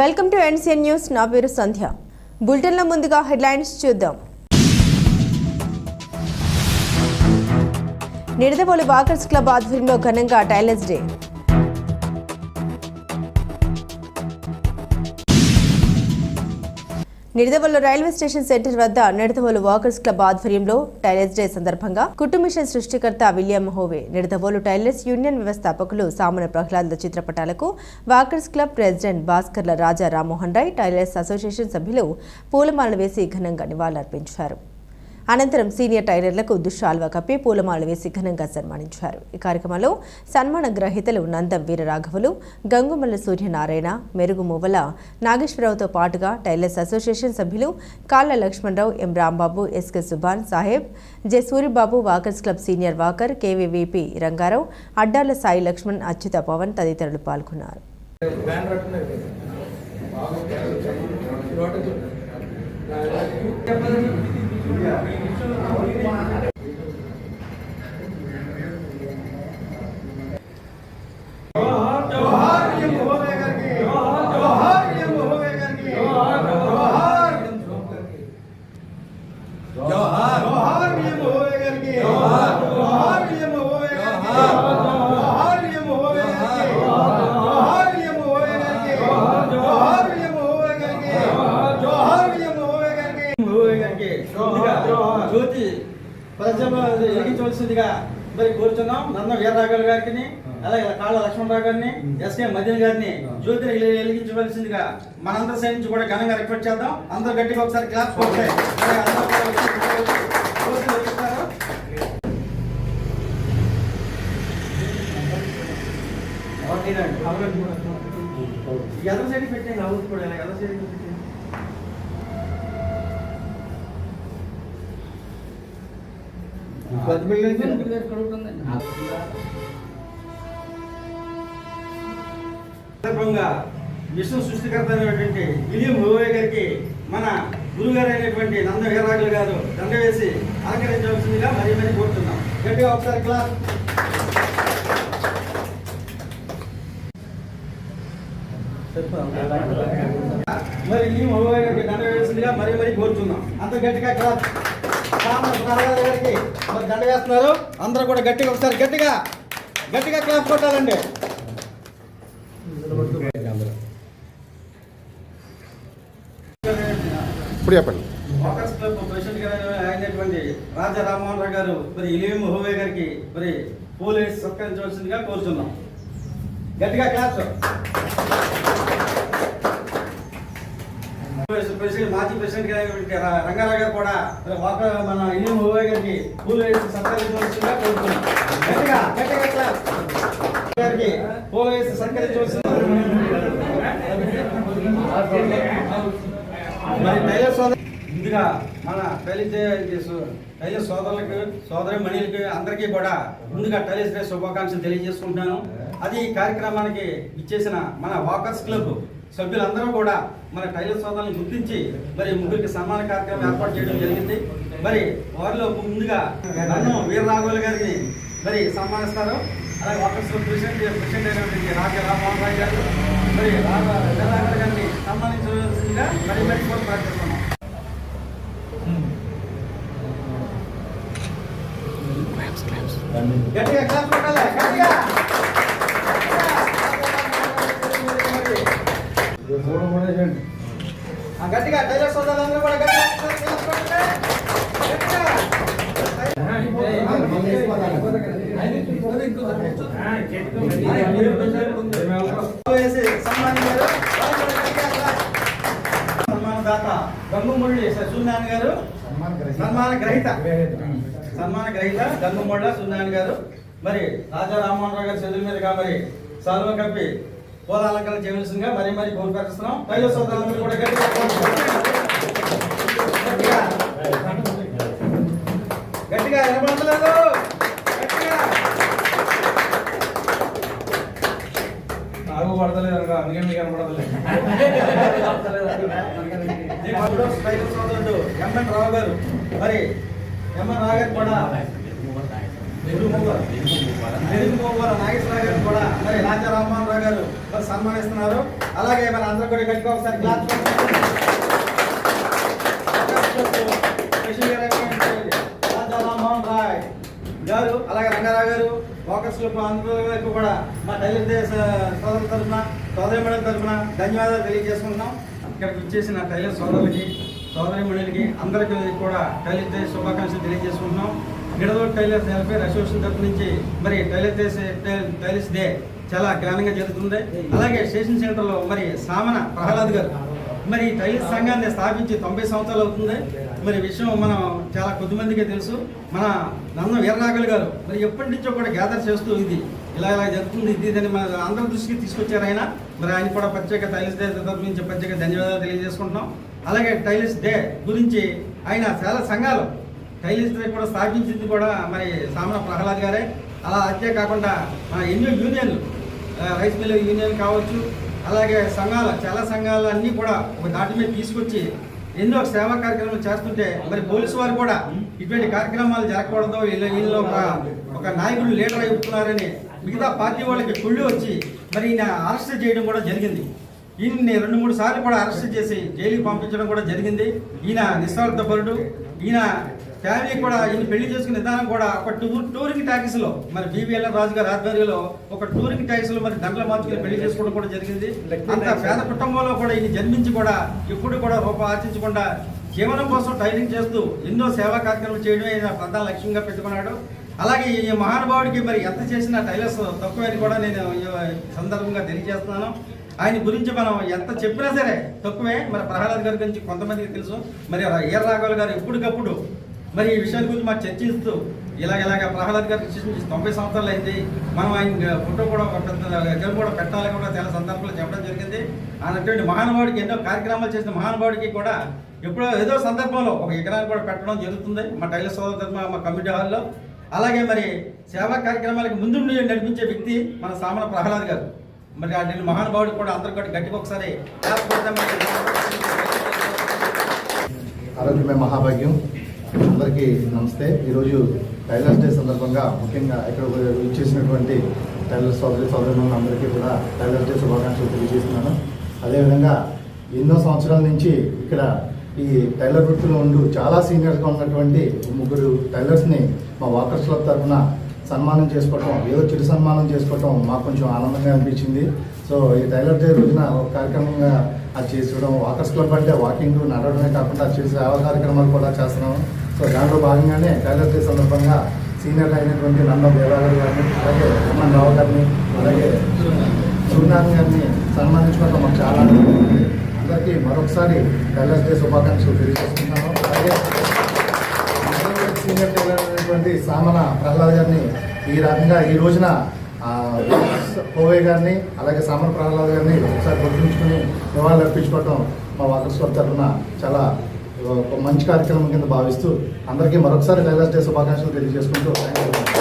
Welcome to NCN news. నా పేరు సంధ్య. బులెటిన్లో ముందుగా హెడ్లైన్స్ చూద్దాం. నిడదవోలు వాకర్స్ క్లబ్ ఆధ్వర్యంలో ఘనంగా tailors day. Nidadavolu railway station centre వద్ద నిడదవోలు వాకర్స్ క్లబ్ ఆధ్వర్యంలో టైలర్స్ డే సందర్భంగా కుటుంబిషన్ సృష్టికర్త William Howe Nidadavolu tailors union వ్యవస్థాపకులు సామన ప్రహ్లాదుల చిత్రపటాలకు walkers club president Bhaskarla Raja Rammohan Roy tailors association సభ్యులు పూలమాలలు వేసి ఘనంగా నివాళులర్పించారు. అనంతరం సీనియర్ టైలర్లకు దుశాల్వా కప్పి పూలమాలలు వేసి ఘనంగా సన్మానించారు. ఈ కార్యక్రమంలో సన్మాన గ్రహీతలు నందం వీరరాఘవులు గంగుమల్ల సూర్యనారాయణ మెరుగు మువ్వల నాగేశ్వరరావుతో పాటుగా టైలర్స్ అసోసియేషన్ సభ్యులు Kalla Lakshmanarao M Rambabu SK Subhan Saheb J Suryababu walkers club senior walker KVVP Rangarao Addala Sai Lakshman Achyuta Pavan తదితరులు పాల్గొన్నారు. जोहार जोहार ये होएगा कि జ్యోతి ప్రజలు వెలిగించవలసిందిగా మరి కోరుతున్నాం నంద వీరరాఘవులు గారికి అలాగే కాళ్ళ లక్ష్మణరావు గారిని ఎస్కే మదిన గారిని జ్యోతిని వెలి- వెలిగించవలసిందిగా మనందరి సైడ్ నుంచి కూడా ఘనంగా రిక్వెస్ట్ చేద్దాం. అందరు గట్టిగా ఒకసారి క్లాస్ కొట్టే అలాగే అందరూ కూడా వచ్చి జ్యోతిని వెలిగిస్తారు. ఎదర సైడ్ పెట్టండి. అవుట్ కూడా ఎదర సైడ్ పెట్టండి సందర్భంగా విష్ణు సృష్టికర్త అయినటువంటి విలియం హోవే గారికి మన గురుగారు అయినటువంటి నంద వీరరాజులు గారు దండ వేసి అలంకరించవలసిందిగా మరీ మరీ కోరుతున్నాం. గట్టిగా ఒకసారి క్లాస్. మరి ఈ హోవే గారికి దండ వేసిందిగా మరీ మరీ కోరుతున్నాం. అంత గట్టిగా క్లాస్. మరి దండ వేస్తున్నారు. అందరూ కూడా గట్టిగా ఒకసారి గట్టిగా గట్టిగా క్లాస్ కొట్టాలండి. ఇప్పుడు చెప్పండి. వాకర్స్ క్లబ్ ప్రెసిడెంట్ గారు అయినటువంటి రాజా రామ్మోహన్ రావు గారు మరి ఇలియం హోవే గారికి మరి పోలీస్ సత్కరించవలసిందిగా కోరుతున్నాం గట్టిగా క్లాస్ ప్రెసిడెంట్ మాజీ ప్రెసిడెంట్ గారు రంగారావు గారు కూడా మరి మన ఇలియం హోవే గారికి వేసి సత్కరించవలసిందిగా కోరుతున్నాం. గట్టిగా గట్టిగా క్లాస్ గారికి పోలీస్ సత్కరించవలసిందిగా మరి టైలర్ సోదరు ముందుగా మన టైలర్ డే- సోదరులకు సోదరి మణిలకి అందరికీ కూడా ముందుగా టైలర్స్ డే శుభాకాంక్షలు తెలియజేసుకుంటున్నాను. అది ఈ కార్యక్రమానికి ఇచ్చేసిన మన వాకర్స్ క్లబ్. సభ్యులందరూ కూడా మన టైలర్ సోదరులను గుర్తించి మరి ముగ్గురికి సన్మాన కార్యక్రమం ఏర్పాటు చేయడం జరిగింది. మరి వారిలో ముందుగా నన్ను వీరరాఘవులు గారిని మరి సన్మానిస్తారు. అలాగే క్లబ్ ప్రెసిడెంట్ ప్రెసిడెంట్ అయినటువంటి రాజా రామ్మోహన్ రాయ్ గారు మరి వీరరాఘవులు గారిని సన్మానించవలసిందిగా మరి మరి కూడా ప్రార్థిస్తున్నాం గట్టిగా కొట్టాలి గట్టిగా? గట్టిగా టైలర్ సోదరులందరూ కూడా గట్టిగా సన్మానదాత గంగుమురళి సూర్యనారాయణ గారు సన్మాన గ్రహీత సన్మాన గ్రహీత గంగమ్మోళ్ళ సున్నాయన్ గారు మరి రాజా రామ్మోహన్ రావు గారి చదువు మీదుగా మరి సర్వ కప్పి పూల అలంకరణ చేయవలసిందిగా మరి మరి కోరుకొస్తున్నాం రైతు సోదరులందరూ కూడా గట్టిగా గట్టిగా గట్టిగా. నాకు పడతలేదు అనుకో అందుకే మీకు కనపడతలేదు. ఇప్పుడు సోదరుడు ఎంఎన్ రావు గారు. మరి ఎంఎన్ రావు గారు కూడా నాగేశ్వరరావు గారు కూడా మరి రాజా రామ్మోహన్ రావు గారు మరి సన్మానిస్తున్నారు అలాగే మన అందరూ కూడా గట్టిగా ఒకసారి క్లాస్ మోహన్ రాయ్ గారు అలాగే రంగారావు గారు వాకర్స్ గ్రూప్ అందరూ కూడా మా టైలర్ దేశ సోదరుల తరఫున సోదరి మండలి తరఫున ధన్యవాదాలు తెలియజేసుకుంటున్నాం. ఇక్కడికి వచ్చేసిన టైలర్ సోదరులకి సోదరి మండలికి అందరికీ కూడా టైలర్ శుభాకాంక్షలు తెలియజేసుకుంటున్నాం. గిడదోడ్ టైలర్స్ వెల్ఫేర్ అసోసియేషన్ తరఫు నుంచి మరి టైలర్ డే టైలర్స్ డే చాలా ఘనంగా జరుగుతుంది. అలాగే స్టేషన్ సెంటర్లో మరి సామన ప్రహ్లాద్ గారు. మరి టైలర్స్ సంఘాన్ని స్థాపించి తొంభై సంవత్సరాలు అవుతుంది. మరి విషయం మనం చాలా కొద్దిమందికే తెలుసు. మన నందం వీరనాగల్ గారు మరి ఎప్పటి నుంచో కూడా గ్యాదర్ చేస్తూ ఇది. ఇలా ఇలా జరుగుతుంది ఇది అని మన అందరి దృష్టికి తీసుకొచ్చారు ఆయన. మరి ఆయన కూడా ప్రత్యేక టైలర్స్ డే తరఫు నుంచి ప్రత్యేక ధన్యవాదాలు తెలియజేసుకుంటున్నాం. అలాగే టైలర్స్ డే గురించి ఆయన చాలా సంఘాలు టైలర్స్ కూడా స్థాపించింది కూడా మరి సామన ప్రహ్లాద్ గారే. అలా అంతే కాకుండా మన ఎన్నో యూనియన్లు రైస్ మిల్ యూనియన్ కావచ్చు అలాగే సంఘాలు చాలా సంఘాలు అన్నీ కూడా ఒక దాటి మీద తీసుకొచ్చి ఎన్నో సేవా కార్యక్రమాలు చేస్తుంటే మరి పోలీసు వారు కూడా ఇటువంటి కార్యక్రమాలు జరగకూడదు వీళ్ళు వీళ్ళు ఒక ఒక నాయకుడు లీడర్ అయిపోతున్నారని మిగతా పార్టీ వాళ్ళకి కుళ్ళు వచ్చి మరి ఈయన అరెస్ట్ చేయడం కూడా జరిగింది. ఈయన్ని రెండు మూడు సార్లు కూడా అరెస్ట్ చేసి జైలుకి పంపించడం కూడా జరిగింది. ఈయన నిస్వార్థపరుడు ఈయన ఫ్యామిలీ కూడా ఈయన పెళ్ళి చేసుకునే విధానం కూడా ఒక టూర్ టూరింగ్ ట్యాక్సీలో మరి బీబీఎల్ రాజు గారి ఆధ్వర్యంలో ఒక టూరింగ్ ట్యాక్సీలో మరి దండల మార్చుకుని పెళ్ళి చేసుకోవడం కూడా జరిగింది. అంత పేద కుటుంబంలో కూడా ఈయన జన్మించి కూడా ఎప్పుడు కూడా రూపం ఆర్జించకుండా జీవనం కోసం టైలింగ్ చేస్తూ ఎన్నో సేవా కార్యక్రమాలు చేయడమే ఈయన ప్రధాన లక్ష్యంగా పెట్టుకున్నాడు. అలాగే ఈ మహానుభావుడికి మరి ఎంత చేసినా టైలర్స్ తక్కువని కూడా నేను సందర్భంగా తెలియజేస్తున్నాను. ఆయన గురించి మనం ఎంత చెప్పినా సరే తక్కువే. మరి ప్రహ్లాద్ గారి గురించి కొంతమందికి తెలుసు. మరి ఈర రాఘవల్ గారు ఎప్పటికప్పుడు మరి ఈ విషయాల గురించి మాకు చర్చిస్తూ ఇలాగ ఇలాగ ప్రహ్లాద్ గారికి శిక్షించి తొంభై సంవత్సరాలు అయింది. మనం ఆయన ఫోటో కూడా ఒక గెలుపు కూడా పెట్టాలని కూడా చాలా సందర్భాలు చెప్పడం జరిగింది. అన్నటువంటి మహానుభావుడికి ఎన్నో కార్యక్రమాలు చేసిన మహానుభావుడికి కూడా ఎప్పుడో ఏదో సందర్భంలో ఒక ఎకరాన్ని కూడా పెట్టడం జరుగుతుంది మా టైలర్ సోదర మా కమిటీ హాల్లో. అలాగే మరి సేవా కార్యక్రమాలకు ముందు నడిపించే వ్యక్తి మన సామన ప్రహ్లాద్ గారు. మరి అటువంటి మహానుభావుడికి కూడా అందరు కూడా గట్టిగా ఒకసారి ఆరోగ్యమే మహాభాగ్యం. అందరికీ నమస్తే. ఈరోజు టైలర్స్ డే సందర్భంగా ముఖ్యంగా ఇక్కడ ఇచ్చేసినటువంటి టైలర్ సోదరి సోదరులను అందరికీ కూడా టైలర్స్ డే శుభాకాంక్షలు తెలియజేస్తున్నాను. అదేవిధంగా ఎన్నో సంవత్సరాల నుంచి ఇక్కడ ఈ టైలర్ వృత్తిలో ఉండు చాలా సీనియర్స్గా ఉన్నటువంటి ముగ్గురు టైలర్స్ని మా వాకర్స్ క్లబ్ తరఫున సన్మానం చేసుకోవటం ఏదో చిరు సన్మానం చేసుకోవటం మాకు కొంచెం ఆనందంగా అనిపించింది. సో ఈ టైలర్ డే రోజున ఒక కార్యక్రమంగా అది చేసుకోవడం వాకర్స్ క్లబ్ అంటే వాకింగ్ నడవడమే కాకుండా చేసే సేవా కార్యక్రమాలు కూడా చేస్తున్నాము. సో దాంట్లో భాగంగానే టైలర్ డే సందర్భంగా సీనియర్ అయినటువంటి నంద దేవాలయం గారిని అలాగే హనుమాన్ రావు గారిని అలాగే సూర్యనారాయణ గారిని సన్మానించుకోవడం మాకు చాలా ఆనందంగా ఉంది. అందరికీ మరొకసారి టైలర్స్ డే శుభాకాంక్షలు తెలియజేస్తున్నాను. అలాగే సీనియర్ టైలర్ అయినటువంటి సామన ప్రహ్లాద్ గారిని ఈ రకంగా ఈ రోజున కోవే గారిని అలాగే సామన ప్రహ్లాద్ గారిని ఒకసారి గుర్తుంచుకుని నివాళులు అర్పించుకోవటం మా వాకర్స్ తరఫున చాలా ఒక మంచి కార్యక్రమం కింద భావిస్తూ అందరికీ మరొకసారి కైలాస్ డే శుభాకాంక్షలు తెలియజేసుకుంటూ థ్యాంక్ యూ